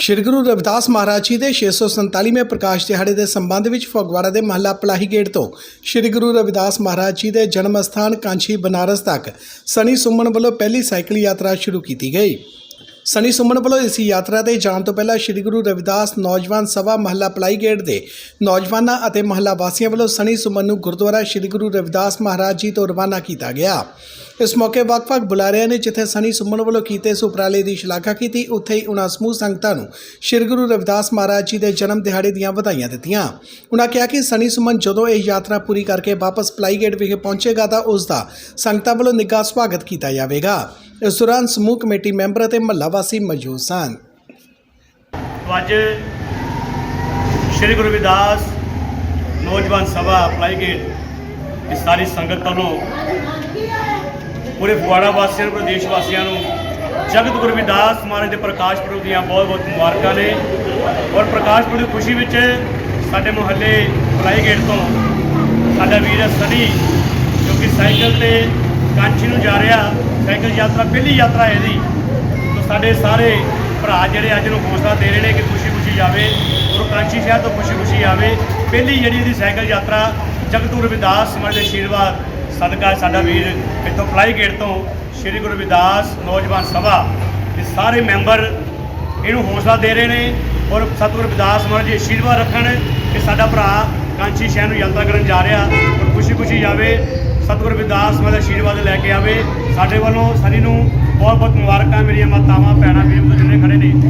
ਸ਼੍ਰੀ ਗੁਰੂ ਰਵਿਦਾਸ ਮਹਾਰਾਜ ਜੀ ਦੇ 647ਵੇਂ ਪ੍ਰਕਾਸ਼ ਦਿਹਾੜੇ ਦੇ ਸੰਬੰਧ ਵਿੱਚ ਫਗਵਾੜਾ ਦੇ ਮਹੱਲਾ ਪਲਾਹੀ ਗੇਟ ਤੋਂ ਸ਼੍ਰੀ ਗੁਰੂ ਰਵਿਦਾਸ ਮਹਾਰਾਜ ਜੀ ਦੇ ਜਨਮ ਸਥਾਨ ਕਾਂਚੀ ਬਨਾਰਸ ਤੱਕ ਸਨੀ ਸੁਮਨ ਵੱਲੋਂ ਪਹਿਲੀ ਸਾਈਕਲ ਯਾਤਰਾ ਸ਼ੁਰੂ ਕੀਤੀ ਗਈ। ਸਨੀ ਸੁਮਨ ਵੱਲੋਂ ਇਸ ਯਾਤਰਾ ਤੇ ਜਾਣ ਤੋਂ ਪਹਿਲਾਂ ਸ਼੍ਰੀ ਗੁਰੂ ਰਵਿਦਾਸ ਨੌਜਵਾਨ ਸਭਾ ਮਹੱਲਾ ਪਲਾਈ ਗੇਟ ਦੇ ਨੌਜਵਾਨਾਂ ਅਤੇ ਮਹੱਲਾ ਵਾਸੀਆਂ ਵੱਲੋਂ ਸਨੀ ਸੁਮਨ ਨੂੰ ਗੁਰਦੁਆਰਾ ਸ਼੍ਰੀ ਗੁਰੂ ਰਵਿਦਾਸ ਮਹਾਰਾਜ ਜੀ ਤੋਂ ਰਵਾਨਾ ਕੀਤਾ ਗਿਆ। ਇਸ ਮੌਕੇ ਵੱਖ-ਵੱਖ ਬੁਲਾਰਿਆਂ ਨੇ ਜਿੱਥੇ ਸਨੀ ਸੁਮਨ ਵੱਲੋਂ ਕੀਤੇ ਇਸ ਉਪਰਾਲੇ ਦੀ ਸ਼ਲਾਘਾ ਕੀਤੀ, ਉੱਥੇ ਹੀ ਉਹਨਾਂ ਸਮੂਹ ਸੰਗਤਾਂ ਨੂੰ ਸ਼੍ਰੀ ਗੁਰੂ ਰਵਿਦਾਸ ਮਹਾਰਾਜ ਜੀ ਦੇ ਜਨਮ ਦਿਹਾੜੇ ਦੀਆਂ ਵਧਾਈਆਂ ਦਿੱਤੀਆਂ। ਉਹਨਾਂ ਕਿਹਾ ਕਿ ਸਨੀ ਸੁਮਨ ਜਦੋਂ ਇਹ ਯਾਤਰਾ ਪੂਰੀ ਕਰਕੇ ਵਾਪਸ ਪਲਾਈ ਗੇਟ ਵਿਖੇ ਪਹੁੰਚੇਗਾ ਤਾਂ ਉਸ ਦਾ ਸੰਗਤਾਂ ਵੱਲੋਂ ਨਿੱਘਾ ਸਵਾਗਤ ਕੀਤਾ ਜਾਵੇਗਾ। ਇਸ ਦੌਰਾਨ ਸਮੂਹ ਕਮੇਟੀ ਮੈਂਬਰ ਅਤੇ ਮਹੱਲਾ ਵਾਸੀ ਮੌਜੂਦ ਸਨ। ਅੱਜ ਸ਼੍ਰੀ ਗੁਰੂ ਰਵਿਦਾਸ ਨੌਜਵਾਨ ਸਭਾ ਅਪਲਾਈ ਗੇਟ ਇਸ ਸਾਰੀ ਸੰਗਤ ਵੱਲੋਂ ਪੂਰੇ ਫਗਵਾੜਾ ਵਾਸੀਆਂ ਨੂੰ ਪ੍ਰਦੇਸ਼ ਵਾਸੀਆਂ ਨੂੰ ਜਗਤ ਗੁਰੂ ਰਵਿਦਾਸ ਮਹਾਰਾਜ ਦੇ ਪ੍ਰਕਾਸ਼ ਪੁਰਬ ਦੀਆਂ ਬਹੁਤ ਬਹੁਤ ਮੁਬਾਰਕਾਂ ਨੇ ਔਰ ਪ੍ਰਕਾਸ਼ ਪੁਰਬ ਦੀ ਖੁਸ਼ੀ ਵਿੱਚ ਸਾਡੇ ਮੁਹੱਲੇ ਅਪਲਾਈ ਗੇਟ ਤੋਂ ਸਾਡਾ ਵੀਰ ਸਨੀ ਜੋ ਕਿ ਸਾਈਕਲ ਤੇ ਕਾਂਚੀ ਨੂੰ ਜਾ ਰਿਹਾ ਸਾਈਕਲ ਯਾਤਰਾ, ਪਹਿਲੀ ਯਾਤਰਾ ਹੈ ਇਹਦੀ। ਤੋ ਸਾਡੇ ਸਾਰੇ ਭਰਾ ਜਿਹੜੇ ਅੱਜ ਨੂੰ ਹੌਸਲਾ ਦੇ ਰਹੇ ਨੇ ਕਿ ਖੁਸ਼ੀ ਖੁਸ਼ੀ ਜਾਵੇ ਔਰ ਕਾਂਚੀ ਸ਼ਹਿਰ ਤੋਂ ਖੁਸ਼ੀ ਖੁਸ਼ੀ ਆਵੇ। ਪਹਿਲੀ ਜਿਹੜੀ ਇਹਦੀ ਸਾਈਕਲ ਯਾਤਰਾ ਜਗਤੂ ਰਵਿਦਾਸ ਸਮਾਜ ਦੇ ਆਸ਼ੀਰਵਾਦ ਸਦਕਾ ਸਾਡਾ ਵੀਰ ਇੱਥੋਂ ਫਲਾਈ ਗੇਟ ਤੋਂ ਸ਼੍ਰੀ ਗੁਰੂ ਰਵਿਦਾਸ ਨੌਜਵਾਨ ਸਭਾ ਦੇ ਸਾਰੇ ਮੈਂਬਰ ਇਹਨੂੰ ਹੌਸਲਾ ਦੇ ਰਹੇ ਨੇ ਔਰ ਸਤਿਗੁਰ ਰਵਿਦਾਸ ਮਹਾਰਾਜ ਜੀ ਆਸ਼ੀਰਵਾਦ ਰੱਖਣ ਕਿ ਸਾਡਾ ਭਰਾ ਕਾਂਚੀ ਸ਼ਹਿਰ ਨੂੰ ਯਾਤਰਾ ਕਰਨ ਜਾ ਰਿਹਾ ਔਰ ਖੁਸ਼ੀ ਖੁਸ਼ੀ ਜਾਵੇ ਸਤਿਗੁਰ ਵਿਦਾਸ ਮਹਾਰਾਜ ਦਾ ਆਸ਼ੀਰਵਾਦ ਲੈ ਕੇ ਆਵੇ। ਸਾਡੇ ਵੱਲੋਂ ਸਨੀ ਨੂੰ ਬਹੁਤ ਬਹੁਤ ਮੁਬਾਰਕਾਂ, ਮੇਰੀਆਂ ਮਾਤਾਵਾਂ, ਭੈਣਾਂ ਵੀਰ ਬਜ਼ੁਰਗ ਜਿਹੜੇ ਖੜੇ ਨੇ।